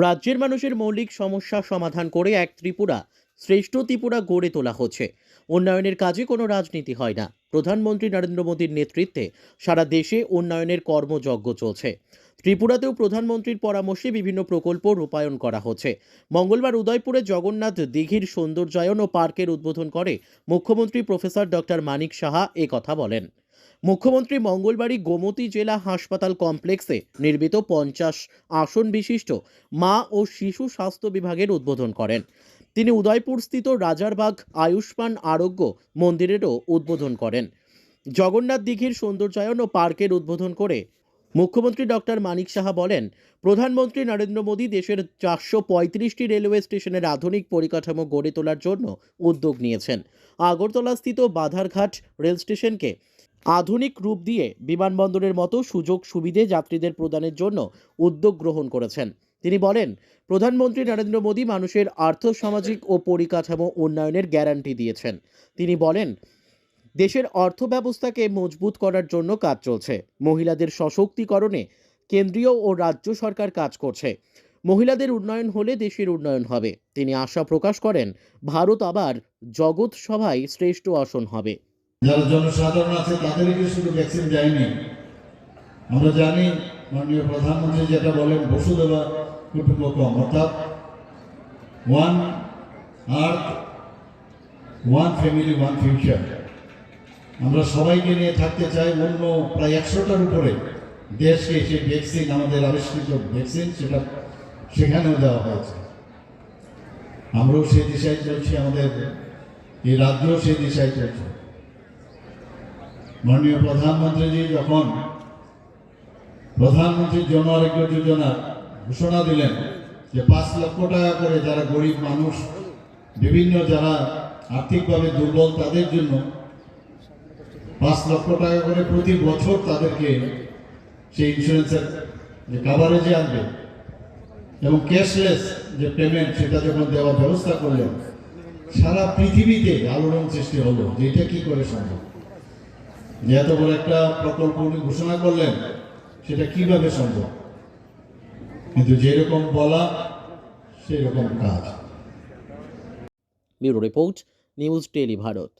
রাজ্যের মানুষের মৌলিক সমস্যা সমাধান করে এক ত্রিপুরা, শ্রেষ্ঠ ত্রিপুরা গড়ে তোলা হচ্ছে। উন্নয়নের কাজে কোনো রাজনীতি হয় না। প্রধানমন্ত্রী নরেন্দ্র মোদীর নেতৃত্বে সারা দেশে উন্নয়নের কর্মযজ্ঞ চলছে। ত্রিপুরাতেও প্রধানমন্ত্রীর পরামর্শে বিভিন্ন প্রকল্প রূপায়ণ করা হচ্ছে। মঙ্গলবার উদয়পুরে জগন্নাথ দিঘির সৌন্দর্যায়ন ও পার্কের উদ্বোধন করে মুখ্যমন্ত্রী প্রফেসর ডক্টর মানিক সাহা কথা বলেন। মুখ্যমন্ত্রী মঙ্গলবারই গোমতী জেলা হাসপাতাল কমপ্লেক্সে নির্মিত পঞ্চাশ আসন বিশিষ্ট মা ও শিশু স্বাস্থ্য বিভাগের উদ্বোধন করেন। তিনি উদয়পুরস্থিত রাজারবাগ আয়ুষ্মান আরোগ্য মন্দিরেরও উদ্বোধন করেন। জগন্নাথ দিঘির সৌন্দর্যায়ন ও পার্কের উদ্বোধন করে মুখ্যমন্ত্রী ডক্টর মানিক সাহা বলেন, প্রধানমন্ত্রী নরেন্দ্র মোদী দেশের চারশো পঁয়ত্রিশটি রেলওয়ে স্টেশনের আধুনিক পরিকাঠামো গড়ে তোলার জন্য উদ্যোগ নিয়েছেন। আগরতলাস্থিত বাধারঘাট রেল স্টেশনকে আধুনিক রূপ দিয়ে বিমানবন্দরের মতো সুযোগ সুবিধে যাত্রীদের প্রদানের জন্য উদ্যোগ গ্রহণ করেছেন। তিনি বলেন, প্রধানমন্ত্রী নরেন্দ্র মোদী মানুষের আর্থসামাজিক ও পরিকাঠামো উন্নয়নের গ্যারান্টি দিয়েছেন। তিনি বলেন, দেশের অর্থ ব্যবস্থাকে মজবুত করার জন্য কাজ চলছে। মহিলাদের সশক্তিকরণে কেন্দ্রীয় ও রাজ্য সরকার কাজ করছে। মহিলাদের উন্নয়ন হলে দেশের উন্নয়ন হবে। তিনি আশা প্রকাশ করেন, ভারত আবার জগৎ সভায় শ্রেষ্ঠ আসন হবে। যারা জনসাধারণ আছে, তাদেরকে শুধু ভ্যাকসিন যায়নি আমরা জানি মাননীয় প্রধানমন্ত্রী যেটা বলেন বসুধবা কুটুম্বকম অর্থাৎ one earth one family one future আমরা সবাইকে নিয়ে থাকতে চাই, অন্য প্রায় একশোটার উপরে দেশকে সেই ভ্যাকসিন আমাদের আবিষ্কৃত ভ্যাকসিন সেটা সেখানেও দেওয়া হয়েছে। আমরাও সেই দিশায় চলছি, আমাদের এই রাজ্যও সেই দিশায় চলছে। মাননীয় প্রধানমন্ত্রীজি, যখন প্রধানমন্ত্রী জন আরোগ্য যোজনার ঘোষণা দিলেন যে পাঁচ লক্ষ টাকা করে যারা গরিব মানুষ বিভিন্ন যারা আর্থিকভাবে দুর্বল তাদের জন্য পাঁচ লক্ষ টাকা করে প্রতি বছর তাদেরকে সেই ইন্স্যুরেন্সের যে কাভারেজে আনবে এবং ক্যাশলেস যে পেমেন্ট সেটা যখন দেওয়ার ব্যবস্থা করলেন, সারা পৃথিবীতে আলোড়ন সৃষ্টি হলো যে এটা কি করে সম্ভব? যে এত বড় একটা প্রকল্প উনি ঘোষণা করলেন, সেটা কীভাবে সম্ভব? কিন্তু যেরকম বলা, সেরকম কাজ। Bureau report, news tele Bharat.